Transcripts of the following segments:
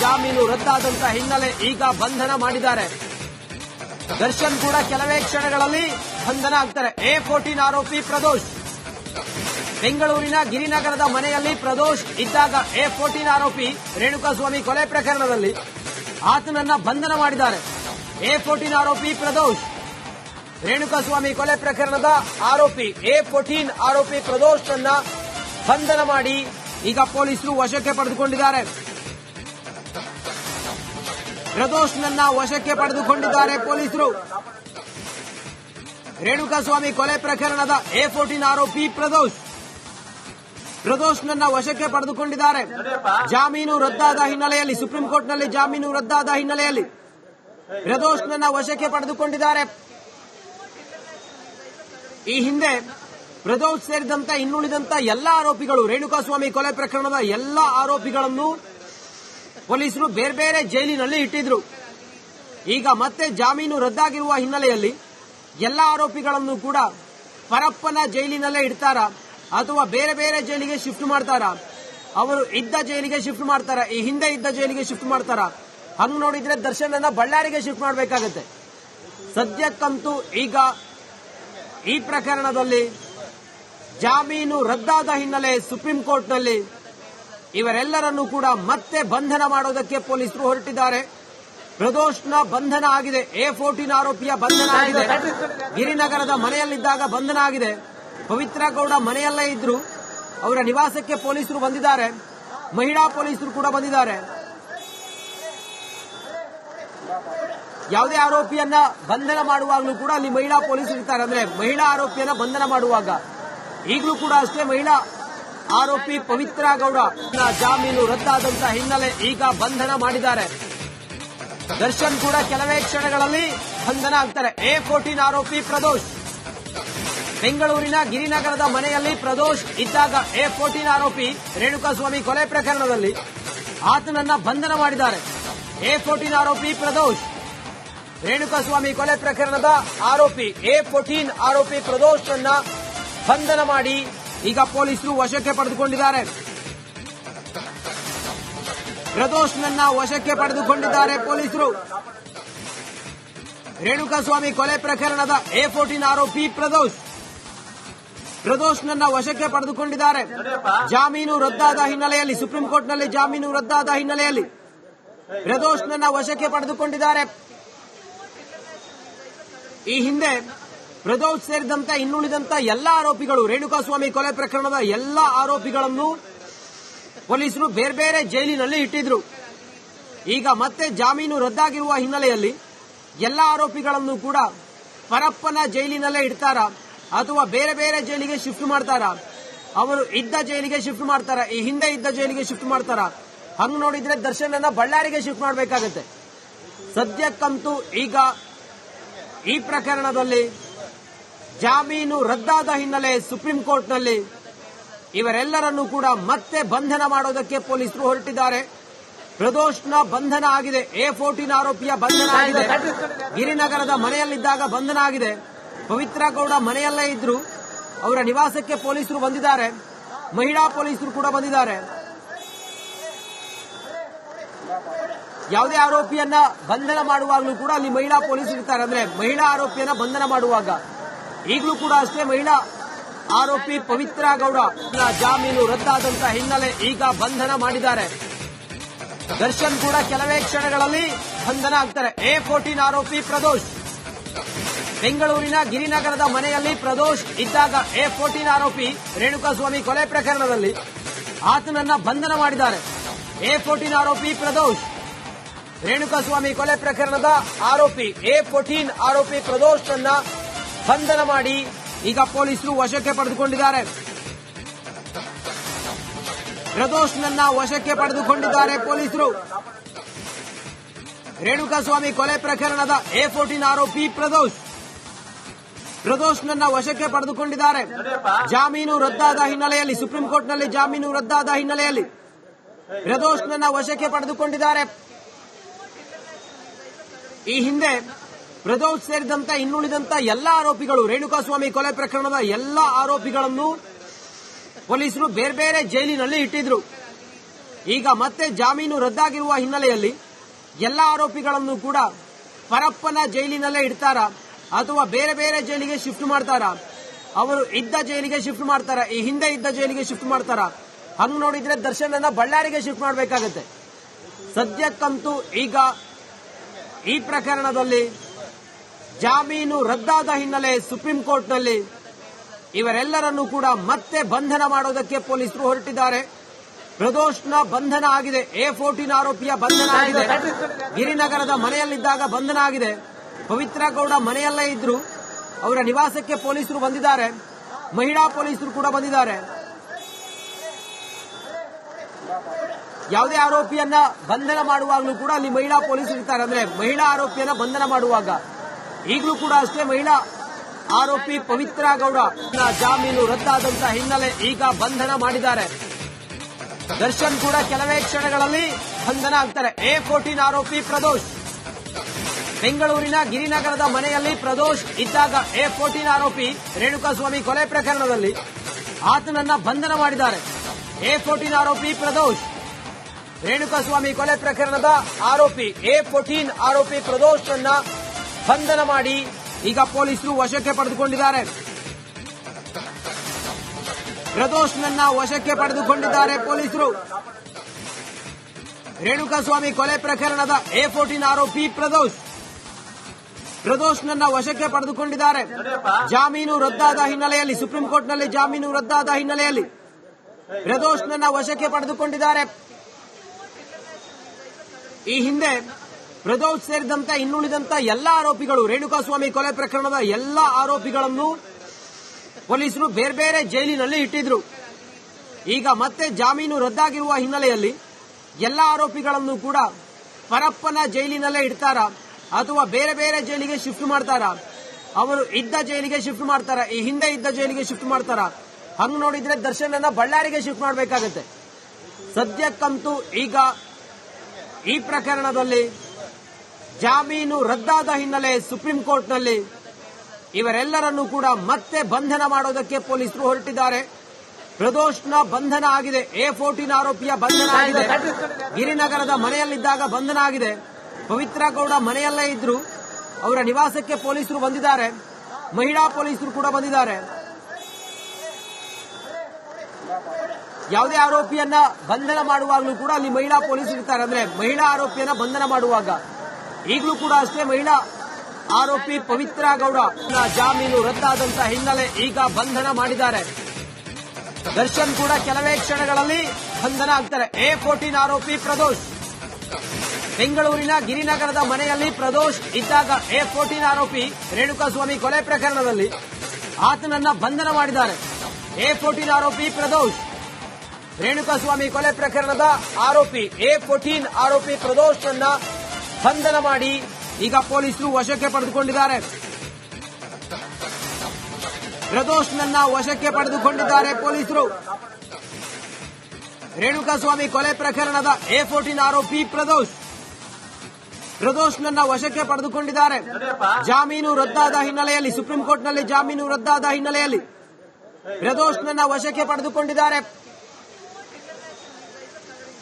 ಜಾಮೀನು ರದ್ದಾದಂತ ಹಿನ್ನೆಲೆ ಈಗ ಬಂಧನ ಮಾಡಿದ್ದಾರೆ. ದರ್ಶನ್ ಕೂಡ ಕೆಲವೇ ಕ್ಷಣಗಳಲ್ಲಿ ಬಂಧನ ಆಗ್ತಾರೆ. ಎ ಫೋರ್ಟೀನ್ ಆರೋಪಿ ಪ್ರದೋಷ್. ಬೆಂಗಳೂರಿನ ಗಿರಿನಗರದ ಮನೆಯಲ್ಲಿ ಪ್ರದೋಷ್ ಇದ್ದಾಗ ಎ ಫೋರ್ಟೀನ್ ಆರೋಪಿ ರೇಣುಕಾಸ್ವಾಮಿ ಕೊಲೆ ಪ್ರಕರಣದಲ್ಲಿ ಆತನನ್ನ ಬಂಧನ ಮಾಡಿದ್ದಾರೆ. ಎ ಫೋರ್ಟೀನ್ ಆರೋಪಿ ಪ್ರದೋಷ್. ರೇಣುಕಾಸ್ವಾಮಿ ಕೊಲೆ ಪ್ರಕರಣದ ಆರೋಪಿ ಎ ಫೋರ್ಟೀನ್ ಆರೋಪಿ ಪ್ರದೋಷ್ ಅನ್ನ ಬಂಧನ ಮಾಡಿ ಈಗ ಪೊಲೀಸರು ವಶಕ್ಕೆ ಪಡೆದುಕೊಂಡಿದ್ದಾರೆ. ಪ್ರದೋಷ್ನನ್ನ ವಶಕ್ಕೆ ಪಡೆದುಕೊಂಡಿದ್ದಾರೆ ಪೊಲೀಸರು. ರೇಣುಕಾಸ್ವಾಮಿ ಕೊಲೆ ಪ್ರಕರಣದ ಎ ಫೋರ್ಟೀನ್ ಆರೋಪಿ ಪ್ರದೋಷ್. ನನ್ನ ವಶಕ್ಕೆ ಪಡೆದುಕೊಂಡಿದ್ದಾರೆ. ಜಾಮೀನು ರದ್ದಾದ ಹಿನ್ನೆಲೆಯಲ್ಲಿ, ಸುಪ್ರೀಂ ಕೋರ್ಟ್ನಲ್ಲಿ ಜಾಮೀನು ರದ್ದಾದ ಹಿನ್ನೆಲೆಯಲ್ಲಿ ಪ್ರದೋಷ್ನನ್ನ ವಶಕ್ಕೆ ಪಡೆದುಕೊಂಡಿದ್ದಾರೆ. ಈ ಹಿಂದೆ ಪ್ರದೋಷ್ ಸೇರಿದಂತೆ ಇನ್ನುಳಿದಂತ ಎಲ್ಲ ಆರೋಪಿಗಳು, ರೇಣುಕಾಸ್ವಾಮಿ ಕೊಲೆ ಪ್ರಕರಣದ ಎಲ್ಲ ಆರೋಪಿಗಳನ್ನು ಪೊಲೀಸರು ಬೇರೆ ಬೇರೆ ಜೈಲಿನಲ್ಲಿ ಇಟ್ಟಿದ್ರು. ಈಗ ಮತ್ತೆ ಜಾಮೀನು ರದ್ದಾಗಿರುವ ಹಿನ್ನೆಲೆಯಲ್ಲಿ ಎಲ್ಲ ಆರೋಪಿಗಳನ್ನು ಕೂಡ ಪರಪ್ಪನ ಜೈಲಿನಲ್ಲೇ ಇಡ್ತಾರ? ಅಥವಾ ಬೇರೆ ಬೇರೆ ಜೈಲಿಗೆ ಶಿಫ್ಟ್ ಮಾಡ್ತಾರ? ಅವರು ಇದ್ದ ಜೈಲಿಗೆ ಶಿಫ್ಟ್ ಮಾಡ್ತಾರ? ಈ ಹಿಂದೆ ಇದ್ದ ಜೈಲಿಗೆ ಶಿಫ್ಟ್ ಮಾಡ್ತಾರ? ಹಂಗ್ ನೋಡಿದ್ರೆ ದರ್ಶನ್ ಅನ್ನ ಬಳ್ಳಾರಿಗೆ ಶಿಫ್ಟ್ ಮಾಡಬೇಕಾಗತ್ತೆ. ಸದ್ಯಕ್ಕಂತೂ ಈಗ ಈ ಪ್ರಕರಣದಲ್ಲಿ ಜಾಮೀನು ರದ್ದಾದ ಹಿನ್ನೆಲೆ ಸುಪ್ರೀಂ ಕೋರ್ಟ್ನಲ್ಲಿ ಇವರೆಲ್ಲರನ್ನೂ ಕೂಡ ಮತ್ತೆ ಬಂಧನ ಮಾಡೋದಕ್ಕೆ ಪೊಲೀಸರು ಹೊರಟಿದ್ದಾರೆ. ಪ್ರದೋಷ್ನ ಬಂಧನ ಆಗಿದೆ. ಎ ಫೋರ್ಟೀನ್ ಆರೋಪಿಯ ಬಂಧನ ಆಗಿದೆ. ಗಿರಿನಗರದ ಮನೆಯಲ್ಲಿದ್ದಾಗ ಬಂಧನ ಆಗಿದೆ. ಪವಿತ್ರ ಗೌಡ ಮನೆಯಲ್ಲೇ ಇದ್ರು. ಅವರ ನಿವಾಸಕ್ಕೆ ಪೊಲೀಸರು ಬಂದಿದ್ದಾರೆ. ಮಹಿಳಾ ಪೊಲೀಸರು ಕೂಡ ಬಂದಿದ್ದಾರೆ. ಯಾವುದೇ ಆರೋಪಿಯನ್ನ ಬಂಧನ ಮಾಡುವಾಗಲೂ ಕೂಡ ಅಲ್ಲಿ ಮಹಿಳಾ ಪೊಲೀಸರು ಇರ್ತಾರೆ ಅಂದ್ರೆ ಮಹಿಳಾ ಆರೋಪಿಯನ್ನ ಬಂಧನ ಮಾಡುವಾಗ ಈಗಲೂ ಕೂಡ ಅಷ್ಟೇ ಮಹಿಳಾ ಆರೋಪಿ ಪವಿತ್ರ ಗೌಡ ಜಾಮೀನು ರದ್ದಾದಂತ ಹಿನ್ನೆಲೆ ಈಗ ಬಂಧನ ಮಾಡಿದ್ದಾರೆ. ದರ್ಶನ್ ಕೂಡ ಕೆಲವೇ ಕ್ಷಣಗಳಲ್ಲಿ ಬಂಧನ ಆಗ್ತಾರೆ. ಎ ಫೋರ್ಟೀನ್ ಆರೋಪಿ ಪ್ರದೋಷ್. ಬೆಂಗಳೂರಿನ ಗಿರಿನಗರದ ಮನೆಯಲ್ಲಿ ಪ್ರದೋಷ್ ಇದ್ದಾಗ ಎ ಫೋರ್ಟೀನ್ ಆರೋಪಿ ರೇಣುಕಾಸ್ವಾಮಿ ಕೊಲೆ ಪ್ರಕರಣದಲ್ಲಿ ಆತನನ್ನ ಬಂಧನ ಮಾಡಿದ್ದಾರೆ. ಎ ಫೋರ್ಟೀನ್ ಆರೋಪಿ ಪ್ರದೋಷ್. ರೇಣುಕಾಸ್ವಾಮಿ ಕೊಲೆ ಪ್ರಕರಣದ ಆರೋಪಿ ಎ ಫೋರ್ಟೀನ್ ಆರೋಪಿ ಪ್ರದೋಷ್ ಅನ್ನ ಬಂಧನ ಮಾಡಿ ಈಗ ಪೊಲೀಸರು ವಶಕ್ಕೆ ಪಡೆದುಕೊಂಡಿದ್ದಾರೆ. ಪ್ರದೋಷ್ನನ್ನ ವಶಕ್ಕೆ ಪಡೆದುಕೊಂಡಿದ್ದಾರೆ ಪೊಲೀಸರು. ರೇಣುಕಾಸ್ವಾಮಿ ಕೊಲೆ ಪ್ರಕರಣದ ಎ ಫೋರ್ಟೀನ್ ಆರೋಪಿ ಪ್ರದೋಷ್. ಪ್ರದೋಷ್ನನ್ನ ವಶಕ್ಕೆ ಪಡೆದುಕೊಂಡಿದ್ದಾರೆ. ಜಾಮೀನು ರದ್ದಾದ ಹಿನ್ನೆಲೆಯಲ್ಲಿ, ಸುಪ್ರೀಂ ಕೋರ್ಟ್ನಲ್ಲಿ ಜಾಮೀನು ರದ್ದಾದ ಹಿನ್ನೆಲೆಯಲ್ಲಿ ಪ್ರದೋಷ್ನನ್ನ ವಶಕ್ಕೆ ಪಡೆದುಕೊಂಡಿದ್ದಾರೆ. ಈ ಹಿಂದೆ ಪ್ರದೋಷ್ ಸೇರಿದಂತೆ ಇನ್ನುಳಿದಂತ ಎಲ್ಲ ಆರೋಪಿಗಳು ರೇಣುಕಾಸ್ವಾಮಿ ಕೊಲೆ ಪ್ರಕರಣದ ಎಲ್ಲ ಆರೋಪಿಗಳನ್ನು ಪೊಲೀಸರು ಬೇರೆ ಬೇರೆ ಜೈಲಿನಲ್ಲಿ ಇಟ್ಟಿದ್ರು. ಈಗ ಮತ್ತೆ ಜಾಮೀನು ರದ್ದಾಗಿರುವ ಹಿನ್ನೆಲೆಯಲ್ಲಿ ಎಲ್ಲ ಆರೋಪಿಗಳನ್ನು ಕೂಡ ಪರಪ್ಪನ ಜೈಲಿನಲ್ಲೇ ಇಡ್ತಾರ ಅಥವಾ ಬೇರೆ ಬೇರೆ ಜೈಲಿಗೆ ಶಿಫ್ಟ್ ಮಾಡ್ತಾರ? ಅವರು ಇದ್ದ ಜೈಲಿಗೆ ಶಿಫ್ಟ್ ಮಾಡ್ತಾರ? ಈ ಹಿಂದೆ ಇದ್ದ ಜೈಲಿಗೆ ಶಿಫ್ಟ್ ಮಾಡ್ತಾರ? ಹಂಗ್ ನೋಡಿದ್ರೆ ದರ್ಶನ್ ಬಳ್ಳಾರಿಗೆ ಶಿಫ್ಟ್ ಮಾಡಬೇಕಾಗತ್ತೆ. ಸದ್ಯಕ್ಕಂತೂ ಈಗ ಈ ಪ್ರಕರಣದಲ್ಲಿ ಜಾಮೀನು ರದ್ದಾದ ಹಿನ್ನೆಲೆ ಸುಪ್ರೀಂ ಕೋರ್ಟ್ನಲ್ಲಿ ಇವರೆಲ್ಲರನ್ನೂ ಕೂಡ ಮತ್ತೆ ಬಂಧನ ಮಾಡೋದಕ್ಕೆ ಪೊಲೀಸರು ಹೊರಟಿದ್ದಾರೆ. ಪ್ರದೋಷ್ನ ಬಂಧನ ಆಗಿದೆ. ಎ ಫೋರ್ಟೀನ್ ಆರೋಪಿಯ ಬಂಧನ ಆಗಿದೆ. ಗಿರಿನಗರದ ಮನೆಯಲ್ಲಿದ್ದಾಗ ಬಂಧನ ಆಗಿದೆ. ಪವಿತ್ರ ಗೌಡ ಮನೆಯಲ್ಲೇ ಇದ್ರು. ಅವರ ನಿವಾಸಕ್ಕೆ ಪೊಲೀಸರು ಬಂದಿದ್ದಾರೆ. ಮಹಿಳಾ ಪೊಲೀಸರು ಕೂಡ ಬಂದಿದ್ದಾರೆ. ಯಾವುದೇ ಆರೋಪಿಯನ್ನ ಬಂಧನ ಮಾಡುವಾಗಲೂ ಕೂಡ ಅಲ್ಲಿ ಮಹಿಳಾ ಪೊಲೀಸರು ಇರ್ತಾರೆ ಅಂದ್ರೆ ಮಹಿಳಾ ಆರೋಪಿಯನ್ನ ಬಂಧನ ಮಾಡುವಾಗ. ಈಗಲೂ ಕೂಡ ಅಷ್ಟೇ ಮಹಿಳಾ ಆರೋಪಿ ಪವಿತ್ರ ಗೌಡ ಜಾಮೀನು ರದ್ದಾದಂತಹ ಹಿನ್ನೆಲೆ ಈಗ ಬಂಧನ ಮಾಡಿದ್ದಾರೆ. ದರ್ಶನ್ ಕೂಡ ಕೆಲವೇ ಕ್ಷಣಗಳಲ್ಲಿ ಬಂಧನ ಆಗ್ತಾರೆ. ಎ ಫೋರ್ಟೀನ್ ಆರೋಪಿ ಪ್ರದೋಷ್. ಬೆಂಗಳೂರಿನ ಗಿರಿನಗರದ ಮನೆಯಲ್ಲಿ ಪ್ರದೋಷ್ ಇದ್ದಾಗ ಎ ಫೋರ್ಟೀನ್ ಆರೋಪಿ ರೇಣುಕಾಸ್ವಾಮಿ ಕೊಲೆ ಪ್ರಕರಣದಲ್ಲಿ ಆತನನ್ನ ಬಂಧನ ಮಾಡಿದ್ದಾರೆ. ಎ ಫೋರ್ಟೀನ್ ಆರೋಪಿ ಪ್ರದೋಷ್. ರೇಣುಕಾಸ್ವಾಮಿ ಕೊಲೆ ಪ್ರಕರಣದ ಆರೋಪಿ ಎ ಫೋರ್ಟೀನ್ ಆರೋಪಿ ಪ್ರದೋಷ್ ಅನ್ನ ಬಂಧನ ಮಾಡಿ ಈಗ ಪೊಲೀಸರು ವಶಕ್ಕೆ ಪಡೆದುಕೊಂಡಿದ್ದಾರೆ. ಪ್ರದೋಷ್ನನ್ನ ವಶಕ್ಕೆ ಪಡೆದುಕೊಂಡಿದ್ದಾರೆ ಪೊಲೀಸರು. ರೇಣುಕಾಸ್ವಾಮಿ ಕೊಲೆ ಪ್ರಕರಣದ ಎ ಫೋರ್ಟೀನ್ ಆರೋಪಿ ಪ್ರದೋಷ್. ನನ್ನ ವಶಕ್ಕೆ ಪಡೆದುಕೊಂಡಿದ್ದಾರೆ. ಜಾಮೀನು ರದ್ದಾದ ಹಿನ್ನೆಲೆಯಲ್ಲಿ, ಸುಪ್ರೀಂ ಕೋರ್ಟ್ನಲ್ಲಿ ಜಾಮೀನು ರದ್ದಾದ ಹಿನ್ನೆಲೆಯಲ್ಲಿ ಪ್ರದೋಷ್ನನ್ನ ವಶಕ್ಕೆ ಪಡೆದುಕೊಂಡಿದ್ದಾರೆ. ಈ ಹಿಂದೆ ಪ್ರದೋಷ್ ಸೇರಿದಂತ ಇನ್ನುಳಿದಂತ ಎಲ್ಲ ಆರೋಪಿಗಳು ರೇಣುಕಾಸ್ವಾಮಿ ಕೊಲೆ ಪ್ರಕರಣದ ಎಲ್ಲ ಆರೋಪಿಗಳನ್ನು ಪೊಲೀಸರು ಬೇರೆ ಬೇರೆ ಜೈಲಿನಲ್ಲಿ ಇಟ್ಟಿದ್ರು. ಈಗ ಮತ್ತೆ ಜಾಮೀನು ರದ್ದಾಗಿರುವ ಹಿನ್ನೆಲೆಯಲ್ಲಿ ಎಲ್ಲ ಆರೋಪಿಗಳನ್ನು ಕೂಡ ಪರಪ್ಪನ ಜೈಲಿನಲ್ಲೇ ಇಡ್ತಾರ ಅಥವಾ ಬೇರೆ ಬೇರೆ ಜೈಲಿಗೆ ಶಿಫ್ಟ್ ಮಾಡ್ತಾರ? ಅವರು ಇದ್ದ ಜೈಲಿಗೆ ಶಿಫ್ಟ್ ಮಾಡ್ತಾರ? ಈ ಹಿಂದೆ ಇದ್ದ ಜೈಲಿಗೆ ಶಿಫ್ಟ್ ಮಾಡ್ತಾರ? ಹಂಗ್ ನೋಡಿದ್ರೆ ದರ್ಶನ್ ಬಳ್ಳಾರಿಗೆ ಶಿಫ್ಟ್ ಮಾಡಬೇಕಾಗತ್ತೆ. ಸದ್ಯಕ್ಕಂತೂ ಈಗ ಈ ಪ್ರಕರಣದಲ್ಲಿ ಜಾಮೀನು ರದ್ದಾದ ಹಿನ್ನೆಲೆ ಸುಪ್ರೀಂ ಕೋರ್ಟ್ನಲ್ಲಿ ಇವರೆಲ್ಲರನ್ನೂ ಕೂಡ ಮತ್ತೆ ಬಂಧನ ಮಾಡೋದಕ್ಕೆ ಪೊಲೀಸರು ಹೊರಟಿದ್ದಾರೆ. ಪ್ರದೋಷ್ನ ಬಂಧನ ಆಗಿದೆ. ಎ ಫೋರ್ಟೀನ್ ಆರೋಪಿಯ ಬಂಧನ ಆಗಿದೆ. ಗಿರಿನಗರದ ಮನೆಯಲ್ಲಿದ್ದಾಗ ಬಂಧನ ಆಗಿದೆ. ಪವಿತ್ರ ಗೌಡ ಮನೆಯಲ್ಲೇ ಇದ್ರು. ಅವರ ನಿವಾಸಕ್ಕೆ ಪೊಲೀಸರು ಬಂದಿದ್ದಾರೆ. ಮಹಿಳಾ ಪೊಲೀಸರು ಕೂಡ ಬಂದಿದ್ದಾರೆ. ಯಾವುದೇ ಆರೋಪಿಯನ್ನ ಬಂಧನ ಮಾಡುವಾಗಲೂ ಕೂಡ ಅಲ್ಲಿ ಮಹಿಳಾ ಪೊಲೀಸರು ಇರ್ತಾರೆ ಅಂದ್ರೆ ಮಹಿಳಾ ಆರೋಪಿಯನ್ನ ಬಂಧನ ಮಾಡುವಾಗ ಈಗಲೂ ಕೂಡ ಅಷ್ಟೇ ಮಹಿಳಾ ಆರೋಪಿ ಪವಿತ್ರ ಗೌಡ ಜಾಮೀನು ರದ್ದಾದಂತ ಹಿನ್ನೆಲೆ ಈಗ ಬಂಧನ ಮಾಡಿದ್ದಾರೆ. ದರ್ಶನ್ ಕೂಡ ಕೆಲವೇ ಕ್ಷಣಗಳಲ್ಲಿ ಬಂಧನ ಆಗ್ತಾರೆ. ಎ ಫೋರ್ಟೀನ್ ಆರೋಪಿ ಪ್ರದೋಷ್. ಬೆಂಗಳೂರಿನ ಗಿರಿನಗರದ ಮನೆಯಲ್ಲಿ ಪ್ರದೋಷ್ ಇದ್ದಾಗ ಎ ಫೋರ್ಟೀನ್ ಆರೋಪಿ ರೇಣುಕಾಸ್ವಾಮಿ ಕೊಲೆ ಪ್ರಕರಣದಲ್ಲಿ ಆತನನ್ನ ಬಂಧನ ಮಾಡಿದ್ದಾರೆ. ಎ ಫೋರ್ಟೀನ್ ಆರೋಪಿ ಪ್ರದೋಷ್. ರೇಣುಕಾಸ್ವಾಮಿ ಕೊಲೆ ಪ್ರಕರಣದ ಆರೋಪಿ ಎ ಫೋರ್ಟೀನ್ ಆರೋಪಿ ಪ್ರದೋಷ್ ಅನ್ನ ಬಂಧನ ಮಾಡಿ ಈಗ ಪೊಲೀಸರು ವಶಕ್ಕೆ ಪಡೆದುಕೊಂಡಿದ್ದಾರೆ. ಪ್ರದೋಷ್ನನ್ನ ವಶಕ್ಕೆ ಪಡೆದುಕೊಂಡಿದ್ದಾರೆ ಪೊಲೀಸರು. ರೇಣುಕಾಸ್ವಾಮಿ ಕೊಲೆ ಪ್ರಕರಣದ ಎ ಫೋರ್ಟೀನ್ ಆರೋಪಿ ಪ್ರದೋಷ್. ನನ್ನ ವಶಕ್ಕೆ ಪಡೆದುಕೊಂಡಿದ್ದಾರೆ. ಜಾಮೀನು ರದ್ದಾದ ಹಿನ್ನೆಲೆಯಲ್ಲಿ, ಸುಪ್ರೀಂ ಕೋರ್ಟ್ನಲ್ಲಿ ಜಾಮೀನು ರದ್ದಾದ ಹಿನ್ನೆಲೆಯಲ್ಲಿ ಪ್ರದೋಷ್ನನ್ನ ವಶಕ್ಕೆ ಪಡೆದುಕೊಂಡಿದ್ದಾರೆ. ಈ ಹಿಂದೆ ಪ್ರದೋಷ್ ಸೇರಿದಂತೆ ಇನ್ನುಳಿದಂತ ಎಲ್ಲ ಆರೋಪಿಗಳು ರೇಣುಕಾಸ್ವಾಮಿ ಕೊಲೆ ಪ್ರಕರಣದ ಎಲ್ಲ ಆರೋಪಿಗಳನ್ನು ಪೊಲೀಸರು ಬೇರೆ ಬೇರೆ ಜೈಲಿನಲ್ಲಿ ಇಟ್ಟಿದ್ರು. ಈಗ ಮತ್ತೆ ಜಾಮೀನು ರದ್ದಾಗಿರುವ ಹಿನ್ನೆಲೆಯಲ್ಲಿ ಎಲ್ಲ ಆರೋಪಿಗಳನ್ನು ಕೂಡ ಪರಪ್ಪನ ಜೈಲಿನಲ್ಲೇ ಇಡ್ತಾರ ಅಥವಾ ಬೇರೆ ಬೇರೆ ಜೈಲಿಗೆ ಶಿಫ್ಟ್ ಮಾಡ್ತಾರ? ಅವರು ಇದ್ದ ಜೈಲಿಗೆ ಶಿಫ್ಟ್ ಮಾಡ್ತಾರ? ಈ ಹಿಂದೆ ಇದ್ದ ಜೈಲಿಗೆ ಶಿಫ್ಟ್ ಮಾಡ್ತಾರ? ಹಂಗ್ ನೋಡಿದ್ರೆ ದರ್ಶನ್ ಬಳ್ಳಾರಿಗೆ ಶಿಫ್ಟ್ ಮಾಡಬೇಕಾಗತ್ತೆ. ಸದ್ಯಕ್ಕಂತೂ ಈಗ ಈ ಪ್ರಕರಣದಲ್ಲಿ ಜಾಮೀನು ರದ್ದಾದ ಹಿನ್ನೆಲೆ ಸುಪ್ರೀಂ ಕೋರ್ಟ್ನಲ್ಲಿ ಇವರೆಲ್ಲರನ್ನೂ ಕೂಡ ಮತ್ತೆ ಬಂಧನ ಮಾಡೋದಕ್ಕೆ ಪೊಲೀಸರು ಹೊರಟಿದ್ದಾರೆ. ಪ್ರದೋಷ್ನ ಬಂಧನ ಆಗಿದೆ. ಎ ಫೋರ್ಟೀನ್ ಆರೋಪಿಯ ಬಂಧನ ಆಗಿದೆ. ಗಿರಿನಗರದ ಮನೆಯಲ್ಲಿದ್ದಾಗ ಬಂಧನ ಆಗಿದೆ. ಪವಿತ್ರ ಗೌಡ ಮನೆಯಲ್ಲೇ ಇದ್ರು. ಅವರ ನಿವಾಸಕ್ಕೆ ಪೊಲೀಸರು ಬಂದಿದ್ದಾರೆ. ಮಹಿಳಾ ಪೊಲೀಸರು ಕೂಡ ಬಂದಿದ್ದಾರೆ. ಯಾವುದೇ ಆರೋಪಿಯನ್ನ ಬಂಧನ ಮಾಡುವಾಗಲೂ ಕೂಡ ಅಲ್ಲಿ ಮಹಿಳಾ ಪೊಲೀಸರು ಇರ್ತಾರೆ ಅಂದ್ರೆ ಮಹಿಳಾ ಆರೋಪಿಯನ್ನ ಬಂಧನ ಮಾಡುವಾಗ. ಈಗಲೂ ಕೂಡ ಅಷ್ಟೇ ಮಹಿಳಾ ಆರೋಪಿ ಪವಿತ್ರ ಗೌಡ ಜಾಮೀನು ರದ್ದಾದಂತ ಹಿನ್ನೆಲೆ ಈಗ ಬಂಧನ ಮಾಡಿದ್ದಾರೆ. ದರ್ಶನ್ ಕೂಡ ಕೆಲವೇ ಕ್ಷಣಗಳಲ್ಲಿ ಬಂಧನ ಆಗ್ತಾರೆ. ಎ ಫೋರ್ಟೀನ್ ಆರೋಪಿ ಪ್ರದೋಷ್. ಬೆಂಗಳೂರಿನ ಗಿರಿನಗರದ ಮನೆಯಲ್ಲಿ ಪ್ರದೋಷ್ ಇದ್ದಾಗ ಎ ಫೋರ್ಟೀನ್ ಆರೋಪಿ ರೇಣುಕಾಸ್ವಾಮಿ ಕೊಲೆ ಪ್ರಕರಣದಲ್ಲಿ ಆತನನ್ನ ಬಂಧನ ಮಾಡಿದ್ದಾರೆ. ಎ ಫೋರ್ಟೀನ್ ಆರೋಪಿ ಪ್ರದೋಷ್. ರೇಣುಕಾಸ್ವಾಮಿ ಕೊಲೆ ಪ್ರಕರಣದ ಆರೋಪಿ ಎ ಫೋರ್ಟೀನ್ ಆರೋಪಿ ಪ್ರದೋಷ್ ಅನ್ನ ಬಂಧನ ಮಾಡಿ ಈಗ ಪೊಲೀಸರು ವಶಕ್ಕೆ ಪಡೆದುಕೊಂಡಿದ್ದಾರೆ. ಪ್ರದೋಷ್ನನ್ನ ವಶಕ್ಕೆ ಪಡೆದುಕೊಂಡಿದ್ದಾರೆ ಪೊಲೀಸರು. ರೇಣುಕಾಸ್ವಾಮಿ ಕೊಲೆ ಪ್ರಕರಣದ ಎ ಫೋರ್ಟೀನ್ ಆರೋಪಿ ಪ್ರದೋಷ್. ಪ್ರದೋಷ್ನನ್ನ ವಶಕ್ಕೆ ಪಡೆದುಕೊಂಡಿದ್ದಾರೆ. ಜಾಮೀನು ರದ್ದಾದ ಹಿನ್ನೆಲೆಯಲ್ಲಿ, ಸುಪ್ರೀಂ ಕೋರ್ಟ್ನಲ್ಲಿ ಜಾಮೀನು ರದ್ದಾದ ಹಿನ್ನೆಲೆಯಲ್ಲಿ ಪ್ರದೋಷ್ನನ್ನ ವಶಕ್ಕೆ ಪಡೆದುಕೊಂಡಿದ್ದಾರೆ.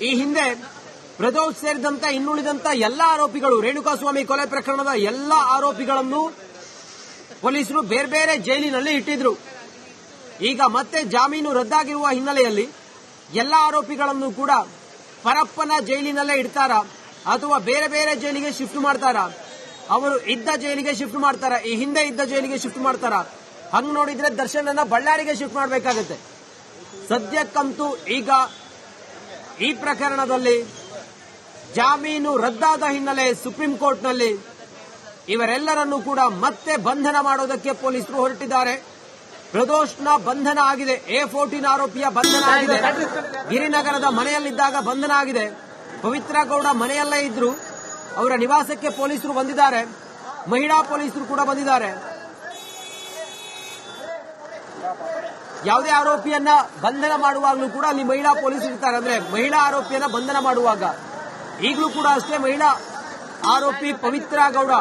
ಈ ಹಿಂದೆ ಪ್ರದೋಷ್ ಸೇರಿದಂತೆ, ಇನ್ನುಳಿದಂತ ಎಲ್ಲ ಆರೋಪಿಗಳು, ರೇಣುಕಾಸ್ವಾಮಿ ಕೊಲೆ ಪ್ರಕರಣದ ಎಲ್ಲ ಆರೋಪಿಗಳನ್ನು ಪೊಲೀಸರು ಬೇರೆ ಬೇರೆ ಜೈಲಿನಲ್ಲಿ ಇಟ್ಟಿದ್ರು. ಈಗ ಮತ್ತೆ ಜಾಮೀನು ರದ್ದಾಗಿರುವ ಹಿನ್ನೆಲೆಯಲ್ಲಿ ಎಲ್ಲ ಆರೋಪಿಗಳನ್ನು ಕೂಡ ಪರಪ್ಪನ ಜೈಲಿನಲ್ಲೇ ಇಡ್ತಾರ? ಅಥವಾ ಬೇರೆ ಬೇರೆ ಜೈಲಿಗೆ ಶಿಫ್ಟ್ ಮಾಡ್ತಾರ? ಅವರು ಇದ್ದ ಜೈಲಿಗೆ ಶಿಫ್ಟ್ ಮಾಡ್ತಾರ? ಈ ಹಿಂದೆ ಇದ್ದ ಜೈಲಿಗೆ ಶಿಫ್ಟ್ ಮಾಡ್ತಾರ? ಹಂಗ್ ನೋಡಿದ್ರೆ ದರ್ಶನ್ ಬಳ್ಳಾರಿಗೆ ಶಿಫ್ಟ್ ಮಾಡಬೇಕಾಗತ್ತೆ. ಸದ್ಯಕ್ಕಂತೂ ಈಗ ಈ ಪ್ರಕರಣದಲ್ಲಿ ಜಾಮೀನು ರದ್ದಾದ ಹಿನ್ನೆಲೆ ಸುಪ್ರೀಂ ಕೋರ್ಟ್ನಲ್ಲಿ ಇವರೆಲ್ಲರನ್ನೂ ಕೂಡ ಮತ್ತೆ ಬಂಧನ ಮಾಡೋದಕ್ಕೆ ಪೊಲೀಸರು ಹೊರಟಿದ್ದಾರೆ. ಪ್ರದೋಷ್ನ ಬಂಧನ ಆಗಿದೆ. ಎ ಫೋರ್ಟೀನ್ ಆರೋಪಿಯ ಬಂಧನ ಆಗಿದೆ. ಗಿರಿನಗರದ ಮನೆಯಲ್ಲಿದ್ದಾಗ ಬಂಧನ ಆಗಿದೆ. ಪವಿತ್ರ ಗೌಡ ಮನೆಯಲ್ಲೇ ಇದ್ರು. ಅವರ ನಿವಾಸಕ್ಕೆ ಪೊಲೀಸರು ಬಂದಿದ್ದಾರೆ. ಮಹಿಳಾ ಪೊಲೀಸರು ಕೂಡ ಬಂದಿದ್ದಾರೆ. ಯಾವುದೇ ಆರೋಪಿಯನ್ನ ಬಂಧನ ಮಾಡುವಾಗಲೂ ಕೂಡ ಅಲ್ಲಿ ಮಹಿಳಾ ಪೊಲೀಸರು ಇರ್ತಾರೆ ಅಂದ್ರೆ ಮಹಿಳಾ ಆರೋಪಿಯನ್ನ ಬಂಧನ ಮಾಡುವಾಗ ಈಗಲೂ ಕೂಡ ಅಷ್ಟೇ ಮಹಿಳಾ ಆರೋಪಿ ಪವಿತ್ರ ಗೌಡ.